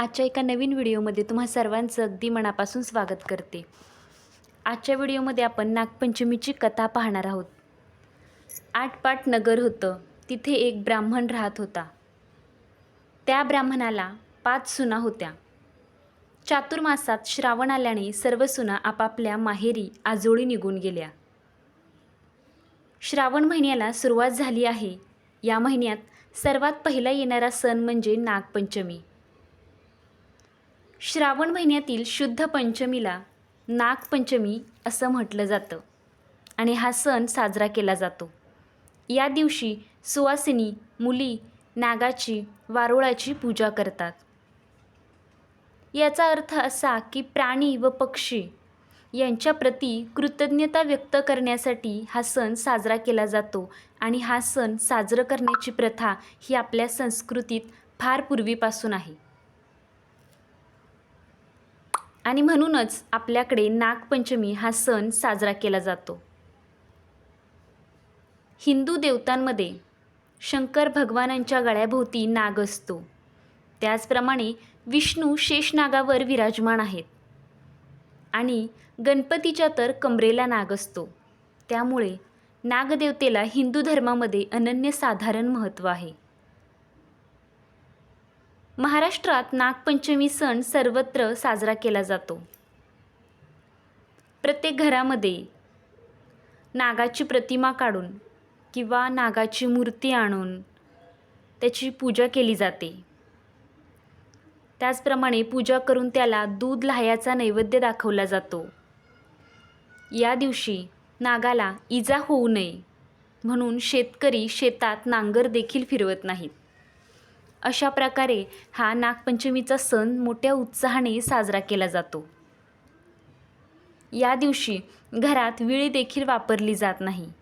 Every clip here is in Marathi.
आजच्या एका नवीन व्हिडिओमध्ये तुम्हा सर्वांचं अगदी मनापासून स्वागत करते. आजच्या व्हिडिओमध्ये आपण नागपंचमीची कथा पाहणार आहोत. आठपाट नगर होतं तिथे एक ब्राह्मण राहत होता. त्या ब्राह्मणाला पाच सुना होत्या. चातुर्मासात श्रावण आल्याने सर्व सुना आपापल्या माहेरी आजोळी निघून गेल्या. श्रावण महिन्याला सुरुवात झाली आहे. या महिन्यात सर्वात पहिला येणारा सण म्हणजे नागपंचमी. श्रावण महिन्यातील शुद्ध पंचमीला नागपंचमी असं म्हटलं जातं आणि हा सण साजरा केला जातो. या दिवशी सुवासिनी मुली नागाची वारुळाची पूजा करतात. याचा अर्थ असा की प्राणी व पक्षी यांच्याप्रती कृतज्ञता व्यक्त करण्यासाठी हा सण साजरा केला जातो आणि हा सण साजरं करण्याची प्रथा ही आपल्या संस्कृतीत फार पूर्वीपासून आहे. आणि म्हणूनच आपल्याकडे नागपंचमी हा सण साजरा केला जातो. हिंदू देवतांमध्ये शंकर भगवानांच्या गळ्याभोवती नाग असतो. त्याचप्रमाणे विष्णू शेषनागावर विराजमान आहेत. आणि गणपतीच्या तर कमरेला नाग असतो. त्यामुळे नागदेवतेला हिंदू धर्मामध्ये अनन्यसाधारण महत्त्व आहे. महाराष्ट्रात नागपंचमी सण सर्वत्र साजरा केला जातो. प्रत्येक घरामध्ये नागाची प्रतिमा काढून किंवा नागाची मूर्ती आणून त्याची पूजा केली जाते. त्याचप्रमाणे पूजा करून त्याला दूध लाह्याचा नैवेद्य दाखवला जातो. या दिवशी नागाला इजा होऊ नये म्हणून शेतकरी शेतात नांगर देखील फिरवत नाहीत. अशा प्रकारे हा नागपंचमीचा सण मोठ्या उत्साहाने साजरा केला जातो. या दिवशी घरात विळी देखील वापरली जात नाही.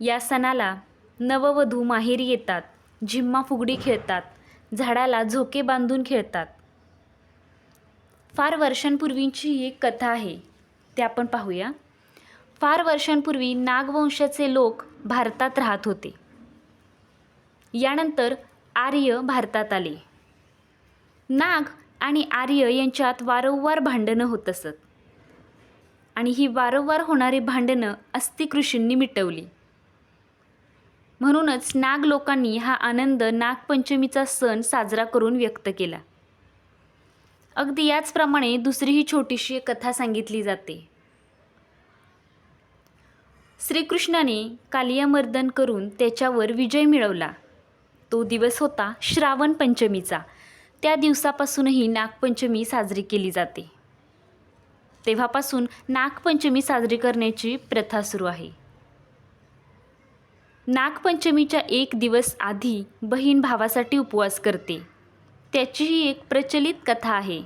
या सणाला नववधू माहेरी येतात झिम्मा फुगडी खेळतात झाडाला झोके बांधून खेळतात. फार वर्षांपूर्वींची ही एक कथा आहे ते आपण पाहूया. फार वर्षांपूर्वी नागवंशाचे लोक भारतात राहत होते. यानंतर आर्य भारतात आले. नाग आणि आर्य यांच्यात वारंवार भांडणं होत असत. आणि ही वारंवार होणारी भांडणं अस्थिकृषींनी मिटवली. म्हणूनच नाग लोकांनी हा आनंद नागपंचमीचा सण साजरा करून व्यक्त केला. अगदी याचप्रमाणे दुसरी ही छोटीशी कथा सांगितली जाते. श्रीकृष्णाने कालियामर्दन करून त्याच्यावर विजय मिळवला. तो दिवस होता श्रावण पंचमीचा. त्या दिवसापासूनही नागपंचमी साजरी केली जाते. तेव्हापासून नागपंचमी साजरी करण्याची प्रथा सुरू आहे. नागपंचमीच्या एक दिवस आधी बहीण भावासाठी उपवास करते. त्याचीही एक प्रचलित कथा आहे.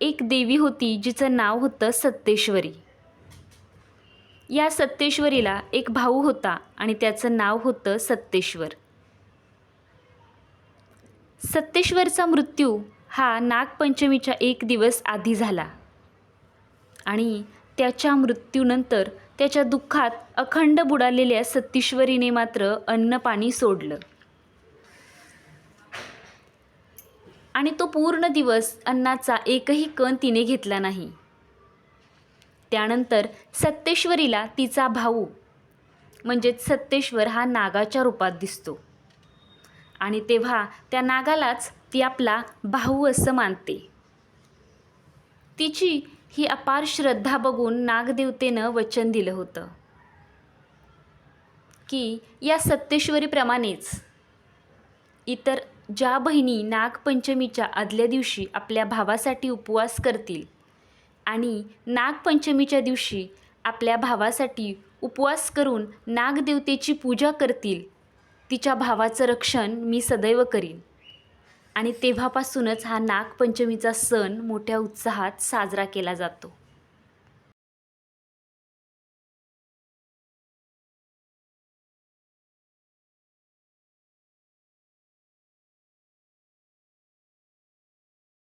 एक देवी होती जिचं नाव होतं सत्तेश्वरी या सत्तेश्वरीला एक भाऊ होता आणि त्याचं नाव होतं सत्तेश्वर सत्तेश्वरचा मृत्यू हा नागपंचमीच्या एक दिवस आधी झाला. आणि त्याच्या मृत्यूनंतर त्याच्या दुःखात अखंड बुडालेल्या सत्तेश्वरीने मात्र अन्नपाणी सोडलं. आणि तो पूर्ण दिवस अन्नाचा एकही कण तिने घेतला नाही. त्यानंतर सत्तेश्वरीला तिचा भाऊ म्हणजेच सत्तेश्वर हा नागाच्या रूपात दिसतो. आणि तेव्हा त्या नागालाच ती आपला भाऊ असं मानते. तिची ही अपार श्रद्धा बघून नागदेवतेनं वचन दिलं होतं. की या सत्तेश्वरीप्रमाणेच इतर ज्या बहिणी नागपंचमीच्या आदल्या दिवशी आपल्या भावासाठी उपवास करतील आणि नागपंचमीच्या दिवशी आपल्या भावासाठी उपवास करून नागदेवतेची पूजा करतील तिच्या भावाचं रक्षण मी सदैव करीन. आणि तेव्हापासूनच हा नागपंचमीचा सण मोठ्या उत्साहात साजरा केला जातो.